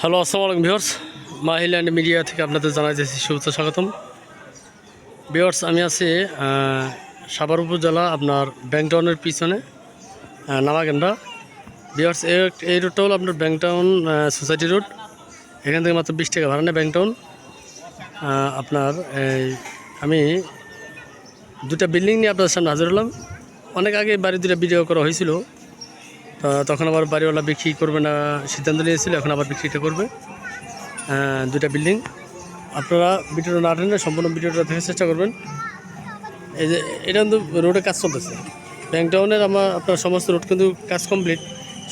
Hello আসসালামু আলাইকুম viewers মাহিল্যান্ড media থেকে আপনাদের জানাইতেছি শুভেচ্ছা, স্বাগতম। ভিউয়ার্স আমি আছি সাভার উপজেলা আপনার ব্যাংটাউনের পিছনে নামাগেন্ডা। ভিউয়ার্স এই রুটটা হলো আপনার ব্যাংটাউন সোসাইটি রোড এখান থেকে মাত্র বিশ টাকা ভাড়া নেয় ব্যাংটাউন আপনার এই, আমি দুটা বিল্ডিং নিয়ে আপনাদের সামনে হাজির হলাম। অনেক আগে বাড়ি দুটা ভিডিও করা হয়েছিল। তখন আবার বাড়িওয়ালা বিক্রি করবে না সিদ্ধান্ত নিয়েছিল, এখন আবার বিক্রিটা করবে। দুইটা বিল্ডিং। আপনারা ভিডিওটা না টেনে সম্পূর্ণ ভিডিওটা দেখার চেষ্টা করবেন। এই যে, এটা কিন্তু রোডে কাজ চলতেছে। ব্যাংটাউনের আমার আপনার সমস্ত রোড কিন্তু কাজ কমপ্লিট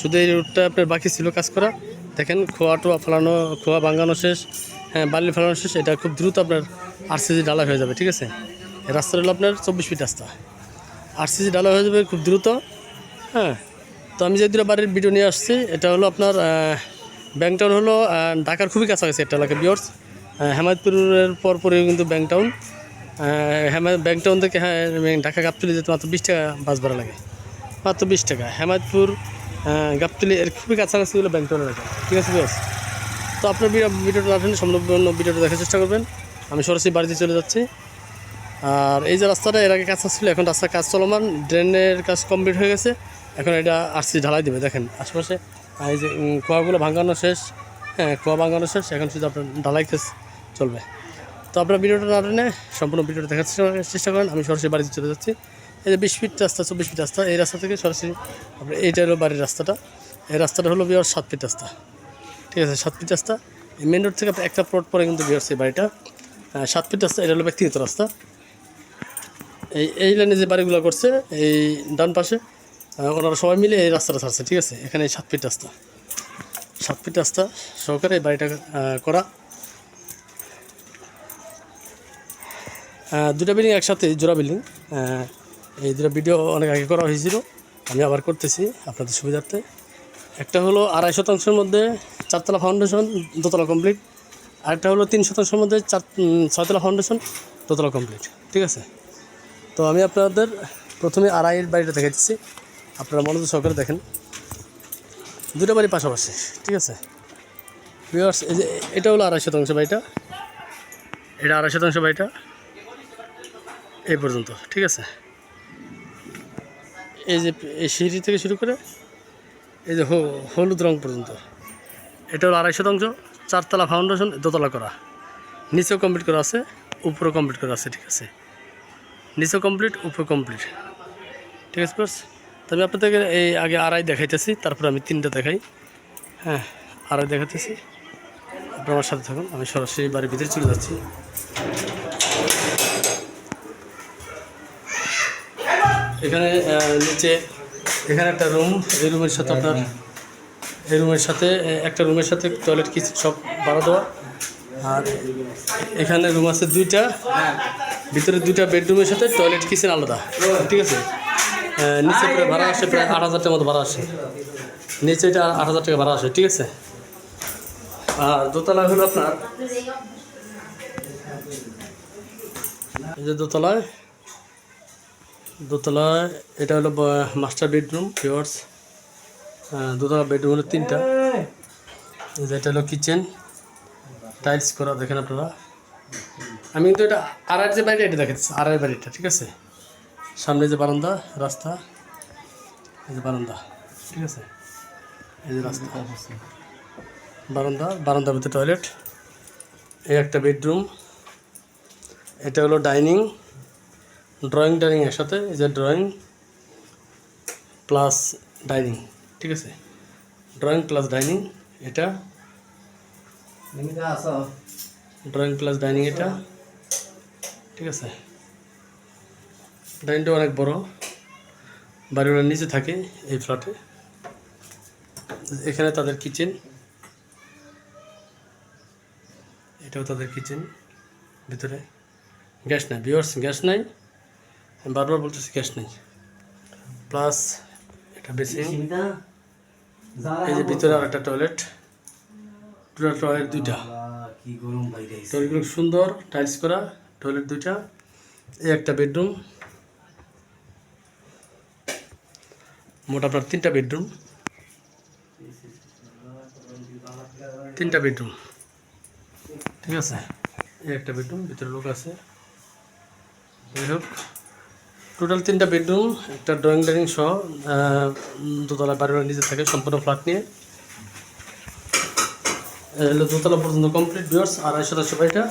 শুধু এই রোডটা আপনার বাকি ছিল কাজ করা। দেখেন, খোয়া টোয়া ফেলানো, খোয়া ভাঙানো শেষ। হ্যাঁ বালি ফেলানো শেষ। এটা খুব দ্রুত আপনার আরসিজি ডালা হয়ে যাবে, ঠিক আছে? এই রাস্তাটা হলো আপনার চব্বিশ ফিট রাস্তা। আরসিজি ডালা হয়ে যাবে খুব দ্রুত। হ্যাঁ তো আমি যে দুটো বাড়ির ভিডিও নিয়ে আসছি, এটা হলো আপনার ব্যাংটাউন হলো ঢাকার খুবই কাছাকাছি একটা এলাকা বিয়র্স হেমায়তপুরের পরপরই কিন্তু ব্যাংটাউন হেমা ব্যাংটাউন থেকে হ্যাঁ ঢাকা গাবতলি যেতে মাত্র বিশ টাকা বাস ভাড়া লাগে। মাত্র বিশ টাকা। হেমায়তপুর গাবতলি এর খুবই কাছাকাছি হলো ব্যাংটাউন এলাকা। ঠিক আছে বিয়র্স তো আপনার ভিডিও- ভিডিওটা না টেনে সম্পূর্ণ ভিডিওটা দেখার চেষ্টা করবেন। আমি সরাসরি বাড়িতে চলে যাচ্ছি। আর এই যে রাস্তাটা, এর আগে কাজ ছিল, এখন রাস্তার কাজ চলমান। ড্রেনের কাজ কমপ্লিট হয়ে গেছে। এখন এটা আরসি ঢালাই দেবে, দেখেন। আশেপাশে এই যে কুয়াগুলো ভাঙানো শেষ হ্যাঁ কুয়া ভাঙানো শেষ, এখন শুধু আপনার ঢালাই কাজ চলবে। তো আপনার ভিডিওটা না টেনে সম্পূর্ণ ভিডিওটা দেখার চেষ্টা- করেন আমি সরাসরি বাড়িতে চলে যাচ্ছি। এই যে বিশ ফিট রাস্তা, চব্বিশ ফিট রাস্তা, এই রাস্তা থেকে সরাসরি আপনার এইটা হলো বাড়ির রাস্তাটা। এই রাস্তাটা হলো বিয়ার সাত ফিট রাস্তা। ঠিক আছে, সাত ফিট রাস্তা। এই মেন রোড থেকে একটা প্লট পরে কিন্তু বিয়ার সেই বাড়িটা। সাত ফিট রাস্তা, এটা হলো ব্যক্তিগত রাস্তা। এই এই লাইনে যে বাড়িগুলো করছে, এই ডান পাশে ওনারা সবাই মিলে এই রাস্তাটা ছাড়ছে, ঠিক আছে? এখানে সাত ফিট রাস্তা। সাত ফিট রাস্তা সহকারে বাড়িটা করা। দুটা বিল্ডিং একসাথে জোড়া বিল্ডিং এই দুটা ভিডিও অনেক আগে করা হয়েছিল, আমি আবার করতেছি আপনাদের সুবিধার্থে। একটা হলো আড়াই শতাংশের মধ্যে চারতলা ফাউন্ডেশন দোতলা কমপ্লিট আরেকটা হলো তিন শতাংশের মধ্যে চার ছয়তলা ফাউন্ডেশন দোতলা কমপ্লিট ঠিক আছে? তো আমি আপনাদের প্রথমে আড়াইয়ের বাড়িটা দেখাচ্ছি আপনারা মনোযোগ সহকারে দেখেন। দুটো বাড়ি পাশাপাশি, ঠিক আছে? ভিউয়ার্স এই যে এটা হলো আড়াই শতাংশ বাড়িটা। এটা আড়াই শতাংশ বাড়িটা। এই পর্যন্ত, ঠিক আছে? এই যে এই সিঁড়ি থেকে শুরু করে, এই যে হলুদ রং পর্যন্ত। এটা হলো আড়াই শতাংশ, চারতলা ফাউন্ডেশন দোতলা করা। নিচেও কমপ্লিট করা আছে, উপরেও কমপ্লিট করা আছে, ঠিক আছে? নিচেও কমপ্লিট উপরে কমপ্লিট ঠিক আছে বস তো আমি আপনাদেরকে এই আগে আড়াই দেখাইতেছি, তারপর আমি তিনটা দেখাই। হ্যাঁ আড়াই দেখাইতেছি। আপনার আমার সাথে থাকুন, আমি সরাসরি বাড়ির ভিতরে চলে যাচ্ছি। এখানে নিচে, এখানে একটা রুম, এই রুমের সাথে আপনার, এই রুমের সাথে একটা রুমের সাথে টয়লেট কিচেন সব ভাড়া দেওয়া। আর এখানে রুম আছে দুইটা, ভিতরে দুইটা বেডরুমের সাথে টয়লেট কিচেন আলাদা, ঠিক আছে? নিচে প্রায় ভাড়া আসে প্রায় আট হাজার টাকার মতো ভাড়া আসে। নিচে এটা আট হাজার টাকা ভাড়া আসে, ঠিক আছে? আর দোতলা হলো আপনার, এই যে দোতলায় দোতলায় এটা হলো মাস্টার বেডরুম ফিওর্স দোতলা বেডরুম হলো তিনটা। এই যে এটা হলো কিচেন টাইলস করা দেখেন আপনারা। আমি কিন্তু এটা আড়াই যে বাড়িটা, এটা দেখাচ্ছি আড়াই বাড়িটা, ঠিক আছে? সামনে যে বারান্দা রাস্তা এই যে বারান্দা ঠিক আছে? এই যে রাস্তা। বারান্দা বারান্দার ভিতরে টয়লেট এই একটা বেডরুম এটা হলো ডাইনিং ড্রয়িং ডাইনিং একসাথে এই যে ড্রয়িং প্লাস ডাইনিং ঠিক আছে? ড্রয়িং প্লাস ডাইনিং এটা ড্রয়িং প্লাস ডাইনিং এটা ঠিক আছে? ডাইনিংটা অনেক বড়। বাড়ির নিচে থাকে এই ফ্ল্যাটে এখানে তাদের কিচেন এটাও তাদের কিচেন ভিতরে। গ্যাস নাই বিয়ার্স গ্যাস নাই। বারবার বলতেছি গ্যাস নেই। প্লাস এটা বেসিন এই যে ভিতরে আর একটা টয়লেট টোটাল টয়লেট দুইটা। টয়লেটগুলো সুন্দর টাইলস করা টয়লেট দুইটা। এই একটা বেডরুম মোট আপনার তিনটা বেডরুম। তিনটা বেডরুম। ঠিক আছে। এই একটা বেডরুম ভিতরে লোক আছে। যাই হোক টোটাল তিনটা বেডরুম একটা ড্রয়িং ডাইনিং সহ দোতলা বাড়ির নিচে থাকে সম্পূর্ণ ফ্ল্যাট নিয়ে। দোতলা পর্যন্ত কমপ্লিট বিয়ার্স আড়াই শতাংশ বাড়িটা।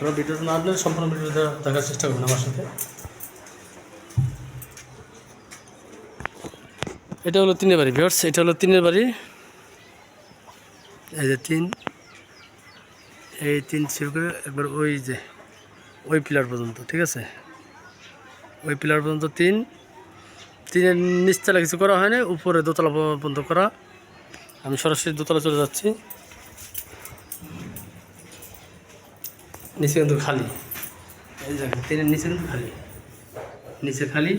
আপনারা ভিডিওটা না আসলে সম্পূর্ণ ভিডিওটা দেখার চেষ্টা করবেন আমার সাথে। এটা হলো তিনের বাড়ি ভিউয়ার্স এটা হলো তিনের বাড়ি। এই যে তিন, এই তিন শুরু করে একবার ওই যে, ওই পিলার পর্যন্ত, ঠিক আছে? ওই পিলার পর্যন্ত তিন। তিনের নিচতলা কিছু করা হয়নি, উপরে দোতলা পর্যন্ত করা। আমি সরাসরি দোতলা চলে যাচ্ছি। নিচে কিন্তু খালি। এই নিচে কিন্তু খালি। নিচে খালি,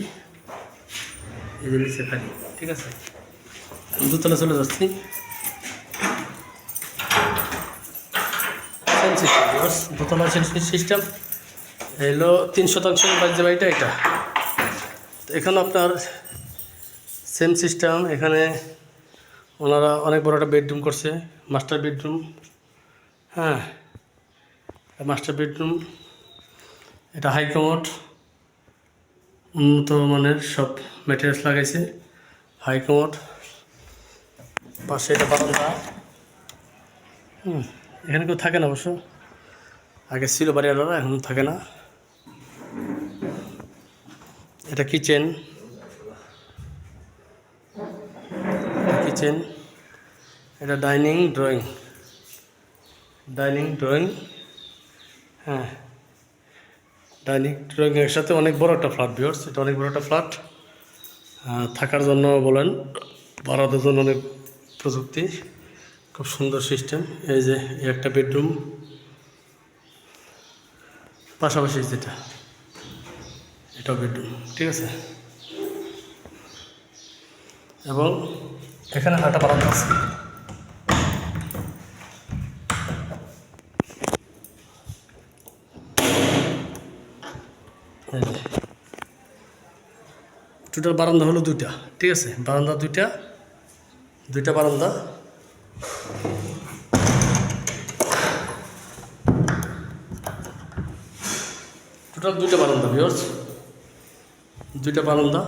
এই যে নিচে খালি, ঠিক আছে? দোতলা চলে যাচ্ছি। দোতলা সিস্টেম এলো তিন শতাংশ বাড়িতে বাড়িটা এটা। এখানে আপনার সেম সিস্টেম এখানে ওনারা অনেক বড় একটা বেডরুম করছে মাস্টার বেডরুম হ্যাঁ। মাস্টার বেডরুম এটা হাই কমোড উন্নত মানের সব ম্যাটেরিয়ালস লাগাইছে হাই কমোড পাশে এটা বারান্দা। হুম, এখানে কেউ থাকে না অবশ্য। আগে ছিল বাড়ি আলাদা এখন থাকে না। এটা কিচেন কিচেন এটা ডাইনিং ড্রয়িং ডাইনিং ড্রয়িং হ্যাঁ। ডাইনিং ড্রয়িং এর সাথে অনেক বড় একটা ফ্ল্যাট ভিওর্স এটা অনেক বড় একটা ফ্ল্যাট থাকার জন্য বলেন ভাড়াদের জন্য অনেক প্রযুক্তি, খুব সুন্দর সিস্টেম এই যে একটা বেডরুম পাশাপাশি যেটা, এটাও বেডরুম ঠিক আছে? এবং এখানে একটা বারান্দা আছে। টোটাল বারান্দা হলো দুইটা, ঠিক আছে? বারান্দা দুইটা দুইটা বারান্দা। টোটাল দুইটা বারান্দা ভিওর্স দুইটা বারান্দা।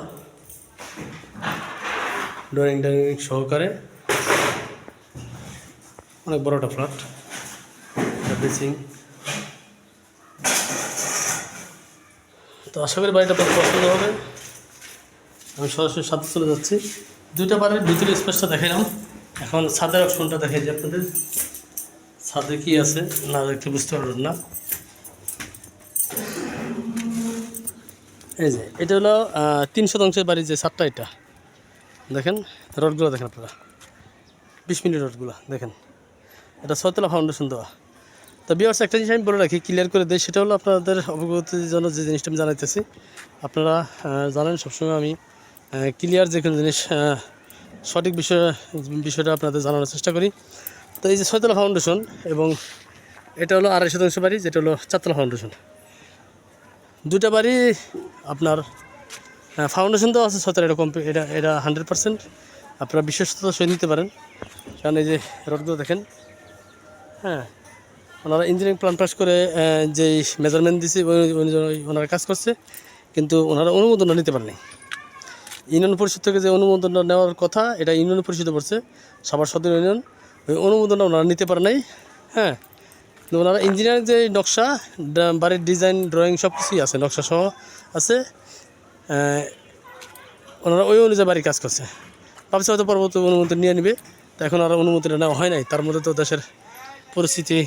ড্রয়িং ডাইনিং সহকারে। অনেক বড় একটা ফ্ল্যাট বেসিং তো আশা করি বাড়িটা পছন্দ হবে। আমি সরাসরি ছাদে চলে যাচ্ছি। দুইটা বাড়ির ভিতরে স্পেসটা দেখাইলাম। এখন ছাদের অপশনটা দেখাই যে আপনাদের। ছাদে কি আছে, না দেখতে বুঝতে পারবেন না। এই যে, এটা হলো তিন শতাংশের বাড়ির যে ছাদটা এটা। দেখেন, রডগুলো দেখেন আপনারা। বিশ মিনিট রডগুলো, দেখেন। এটা ছয়তলা ফাউন্ডেশন দেওয়া। তো বিয়ার্স একটা জিনিস আমি বলে রাখি ক্লিয়ার করে দেয় সেটা হলো আপনাদের অবগতির জন্য যে জিনিসটা আমি জানাইতেছি। আপনারা জানেন, সবসময় আমি ক্লিয়ার যে কোনো জিনিস সঠিক বিষয়, বিষয়টা আপনাদের জানানোর চেষ্টা করি। তো এই যে ছয়তলা ফাউন্ডেশন এবং এটা হলো আড়াই শতাংশ বাড়ি, যেটা হলো চারতলা ফাউন্ডেশন। দুটা বাড়ি আপনার ফাউন্ডেশন তো আছে ছয়তলা এটা কমপ্লিট এটা এটা হান্ড্রেড পার্সেন্ট আপনারা বিশ্বস্ততা সই নিতে পারেন। কারণ এই যে রোডগুলো দেখেন হ্যাঁ ওনারা ইঞ্জিনিয়ারিং প্ল্যান পাস করে যেই মেজারমেন্ট ওই ওনারা কাজ করছে, কিন্তু ওনারা অনুমোদনটা নিতে পারেনি। ইউনিয়ন পরিষদ থেকে যে অনুমোদনটা নেওয়ার কথা, এটা ইউনিয়ন পরিষদে পড়ছে, সবার সদর ইউনিয়ন। ওই অনুমোদনটা ওনারা নিতে পারে নাই হ্যাঁ। ওনারা ইঞ্জিনিয়ারিং যে নকশা বাড়ির ডিজাইন, ড্রয়িং সব কিছুই আছে, নকশা সহ আছে। ওনারা ওই অনুযায়ী বাড়ির কাজ করছে। ভাবছে হয়তো পরবর্তী অনুমোদন নিয়ে নেবে, তা এখন আর অনুমোদনটা নেওয়া হয় নাই। তার মধ্যে তো দেশের পরিস্থিতি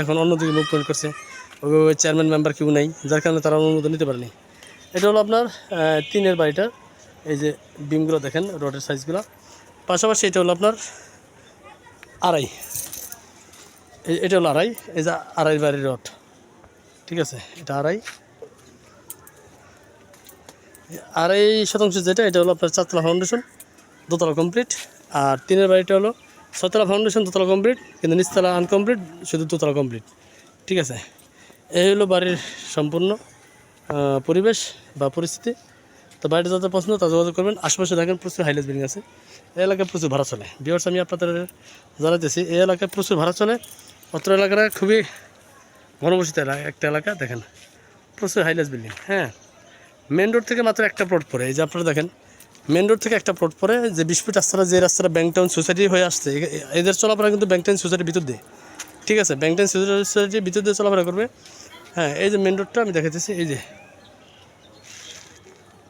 এখন অন্যদিকে মুভমেন্ট করছে। ওইভাবে চেয়ারম্যান মেম্বার কেউ নেই, যার কারণে তারা অনুমোদন নিতে পারেনি। এটা হলো আপনার তিনের বাড়িটা এই যে বিমগুলো দেখেন, রডের সাইজগুলো। পাশাপাশি এটা হলো আপনার আড়াই। এটা হলো আড়াই, এই যে আড়াই বাড়ির রড। ঠিক আছে, এটা আড়াই। আড়াই শতাংশ যেটা, এটা হলো আপনার চারতলা ফাউন্ডেশন দোতলা কমপ্লিট আর তিনের বাড়িটা হলো ছতলা ফাউন্ডেশন দোতলা কমপ্লিট কিন্তু নিচতলা আনকমপ্লিট শুধু দোতলা কমপ্লিট ঠিক আছে, এই হলো বাড়ির সম্পূর্ণ পরিবেশ বা পরিস্থিতি। তো বাড়িটা যাদের পছন্দ তারা যোগাযোগ করবেন। আশেপাশে দেখেন প্রচুর হাইলেজ বিল্ডিং আছে। এই এলাকায় প্রচুর ভাড়া চলে। বিয়ার্স আমি আপনাদের জানাতেছি এই এলাকায় প্রচুর ভাড়া চলে। অত্র এলাকাটা খুবই ঘনবসিত একটা এলাকা, দেখেন। প্রচুর হাইলেজ বিল্ডিং হ্যাঁ। মেন রোড থেকে মাত্র একটা প্লট পড়ে। এই যে আপনারা দেখেন মেন রোড থেকে একটা প্লট পড়ে। যে বিশ রাস্তাটা, যে রাস্তাটা ব্যাংকটাউন সোসাইটি হয়ে আসছে এদের চলাফেরা কিন্তু ব্যাংকটাউন সোসাইটির ভিতর দিয়ে। ঠিক আছে? ব্যাংকটাউন সোসাইটির ভিতর দিয়ে চলাফেরা করবে। হ্যাঁ এই যে মেন রোডটা আমি দেখাতেছি এই যে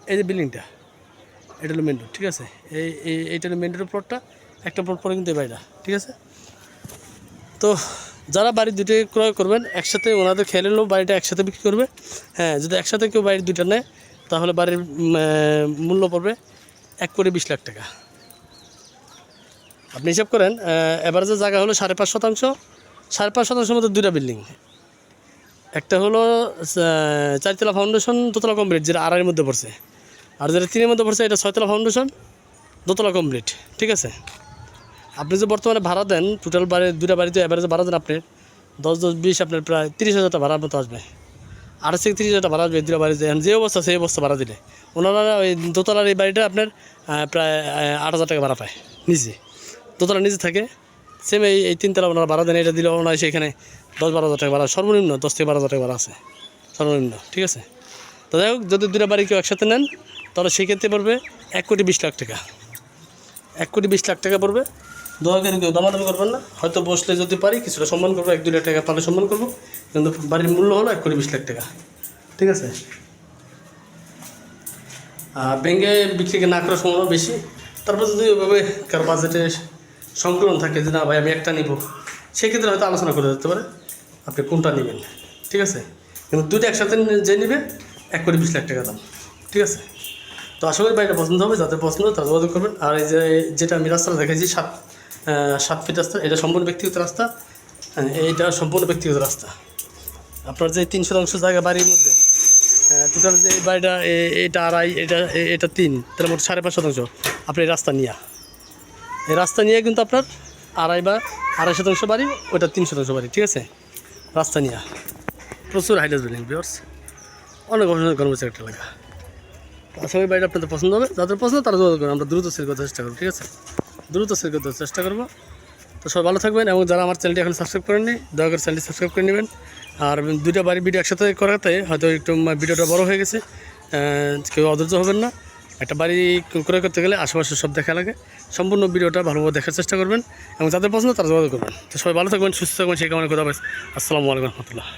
এই যে বিল্ডিংটা এটা হলো মেন রোড ঠিক আছে? এই, এই- এইটা হলো মেন রোড প্লটটা একটা প্লট পরে কিন্তু বাড়িটা, ঠিক আছে? তো যারা বাড়ি দুটো ক্রয় করবেন, একসাথে ওনাদের খেয়ে নিলেও বাড়িটা একসাথে বিক্রি করবে। হ্যাঁ যদি একসাথে কেউ বাড়ির দুইটা নেয়, তাহলে বাড়ির মূল্য পড়বে এক কোটি বিশ লাখ টাকা। আপনি হিসাব করেন যে জায়গা হলো সাড়ে পাঁচ শতাংশ, সাড়ে পাঁচ শতাংশের মধ্যে দুইটা বিল্ডিং একটা হলো চারতলা ফাউন্ডেশন দোতলা কমপ্লিট যেটা আড়াইয়ের মধ্যে পড়ছে। আর যেটা তিনের মধ্যে পড়ছে, এটা ছয়তলা ফাউন্ডেশন দোতলা কমপ্লিট ঠিক আছে? আপনি যে বর্তমানে ভাড়া দেন টোটাল বাড়ি দুটা বাড়িতে অ্যাভারেজে ভাড়া দেন আপনি, দশ দশ, বিশ, আপনার প্রায় তিরিশ হাজার টাকা ভাড়ার মতো আসবে। আঠাশ থেকে তিরিশ হাজার ভাড়া আসবে দুটা বাড়িতে। যে অবস্থা, সেই অবস্থা ভাড়া দিলে। ওনারা ওই দোতলার এই বাড়িটা আপনার প্রায় আট হাজার টাকা ভাড়া পায়, নিজে। দোতলা নিজে থাকে সেম এই এই তিনতলা ওনারা ভাড়া দেন, এটা দিলে ওনারা সেখানে দশ বারো হাজার টাকা ভাড়া, সর্বনিম্ন দশ থেকে বারো হাজার টাকা ভাড়া আছে, সর্বনিম্ন, ঠিক আছে? তো যাই হোক, যদি দুটা বাড়ি কেউ একসাথে নেন তাহলে সেক্ষেত্রে পড়বে এক কোটি বিশ লাখ টাকা। এক কোটি বিশ লাখ টাকা পড়বে। দয়া করে কেউ দামাদামি করবেন না। হয়তো বসলে যদি পারি, কিছুটা সম্মান করব, এক, দুই লাখ টাকা পারলে সম্মান করব। কিন্তু বাড়ির মূল্য হলো এক কোটি বিশ লাখ টাকা। ঠিক আছে? ব্যাঙ্কে বিক্রি না করার সম্ভাবনা বেশি। তারপর যদি ওইভাবে কারও বাজেটে সংকলন থাকে যে, না ভাই, আমি একটা নিব, সেক্ষেত্রে হয়তো আলোচনা করে যেতে পারে, আপনি কোনটা নেবেন। ঠিক আছে? কিন্তু দুটো একসাথে যে নেবে, এক কোটি বিশ লাখ টাকা দাম। ঠিক আছে? তো আশা করি বাড়িটা পছন্দ হবে যাদের পছন্দ তারা যোগাযোগ করবেন। আর এই যে যেটা আমি রাস্তাটা দেখেছি সাত সাত ফিট রাস্তা এটা সম্পূর্ণ ব্যক্তিগত রাস্তা। হ্যাঁ, এইটা সম্পূর্ণ ব্যক্তিগত রাস্তা। আপনার যে তিন শতাংশ জায়গা বাড়ির মধ্যে টোটাল যে বাড়িটা এটা আড়াই এটা এটা তিন তাহলে মোট সাড়ে পাঁচ শতাংশ আপনি রাস্তা নিয়ে। এই রাস্তা নিয়ে কিন্তু আপনার আড়াই বা আড়াই শতাংশ বাড়ি ওটা তিন শতাংশ বাড়ি ঠিক আছে? রাস্তা নিয়ে। প্রচুর হাইলাস বিল্ডিং বিয়ার্স অনেক অনেক কর্মচারী একটা এলাকা। আশা করি বাড়িটা আপনাদের পছন্দ হবে। যাদের পছন্দ তারা যোগাযোগ করুন। আমরা দ্রুত সেল করতে চেষ্টা করব, ঠিক আছে? দ্রুত সেল করতে চেষ্টা করব। তো সবাই ভালো থাকবেন এবং যারা আমার চ্যানেলটি এখন সাবস্ক্রাইব করেননি, দয়া করে চ্যানেলটি সাবস্ক্রাইব করে নেবেন। আর দুইটা বাড়ির ভিডিও একসাথে করাতে হয়তো একটু ভিডিওটা বড় হয়ে গেছে। কেউ অধৈর্য হবেন না। একটা বাড়ি ক্রয় করতে গেলে আশেপাশে সব দেখা লাগে। সম্পূর্ণ ভিডিওটা ভালোভাবে দেখার চেষ্টা করবেন এবং যাদের পছন্দ তারা যোগাযোগ করবেন। তো সবাই ভালো থাকবেন, সুস্থ থাকবেন, সেই কারণে কথা আসসালামু আলাইকুম রহমতুল্লাহ।